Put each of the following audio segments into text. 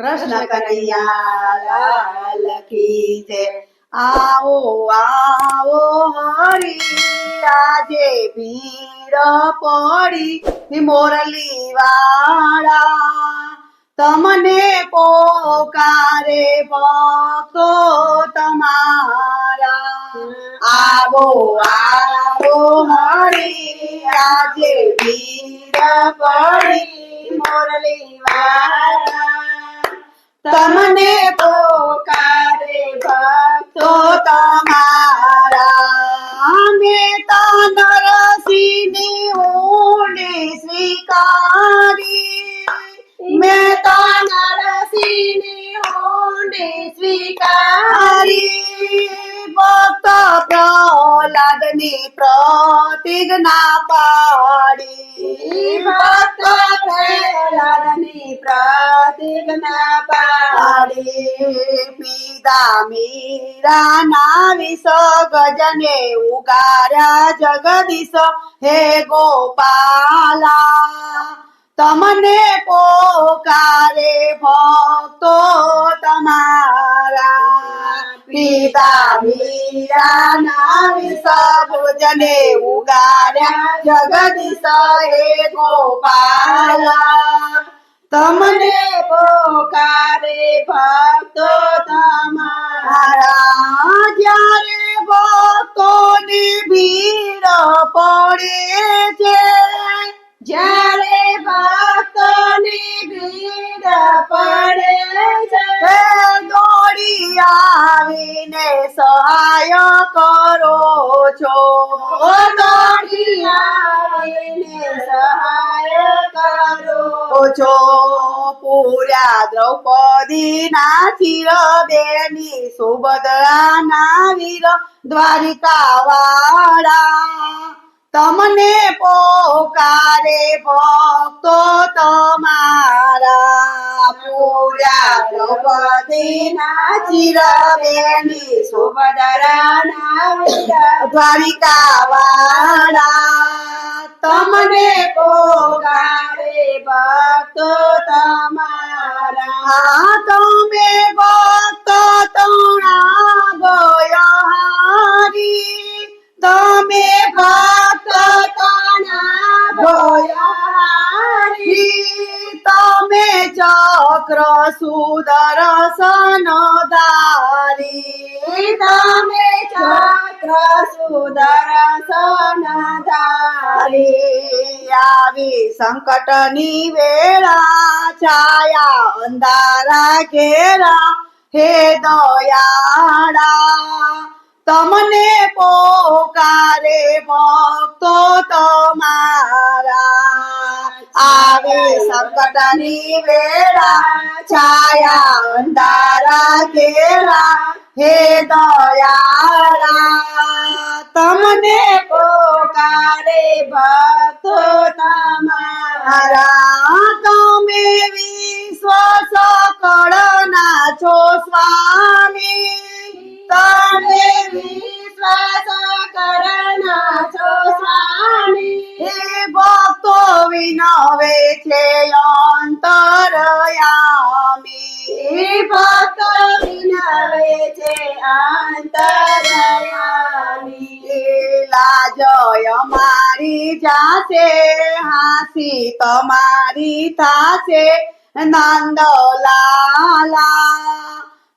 કૃષ્ણ કનૈયા લાલ કી જય. આવો આવો હરી આજે ભીડ પડી મોરલી વાળા. તમને પોકારે ભક્તો તમારા. આવો આવો હરી આજે ભીડ પડી મોરલી વાળા. તમને પોકારે ભક્તો તમારા. અમે તો નરસિંહની ઊંડી સ્વીકારી. મેં તો નરસિંહની ઊંડી સ્વીકારી. ભક્ત પ્રહલાદની પ્રતિજ્ઞા પાડી પ્રહલાદની પ્રતિજ્ઞા પાડી પીતા મીરા નાવિસ ગજને ઉગાર્યા જગદીશ હે ગોપાલા તમને પોકારે ભક્તો તમારા પિતા મીરા નાવિસ ભોજને ઉગાર્યા જગદીશ હે ગોપાલા. તમને પોકારે ભક્તો તમારા. જ્યારે ભક્તોની ભીડ પડે છે આવીને સહાય કરો છો. આવીને સહાય કરો છો. પૂર્યા દ્રૌપદી ના ચિર બેની સુભદ્રા ના વીર દ્વારિકા વાળા તમને પોકારે ભક્તો પૂર્યા દ્રૌપદી ના ચિર બેની સુભદ્રા દ્વારિકા વાળા તમને પોગારે ભક્તો તમારા ચક્ર સુદર્શન તમે ચક્ર સુદર્શન આવી સંકટની વેળા છાયા અંધારા ઘેરા, હે દયાળા. તમને પોકારે ભક્તો તમારા આવે સંકટની વેળા, છાયા અંધારા ઘેરા, હે દયાળા, તમને પોકારે ભક્તો તમારા. તમે વિશ્વાસ કળના છો સ્વામી. તમે વિશ્વાસ કરના છે અંતરયામી હે વિનવે છે અંતરયામી લાજય મારી જાશે હાસી તમારી થાશે નંદલાલા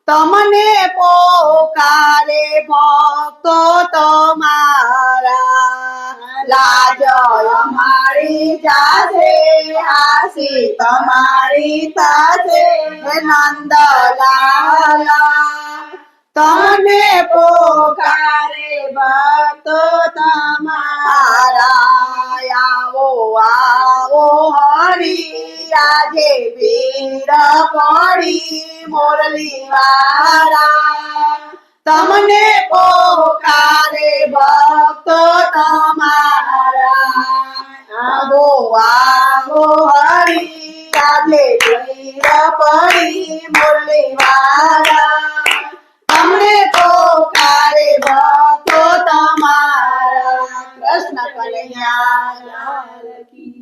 તમને પોકારે ભક્તો તમારા લાજય મારી જાશે હાસી તમારી થાશે નંદલાલ તને પોકારે ભક્તો તમારા. આવો આવો, હરી, આજે ભીડ પડી મોરલી વાળા. તમને પોકારે મોરલી વાળા તો કારે ભક્તો તમારા. કૃષ્ણ કનૈયા લાલ કી.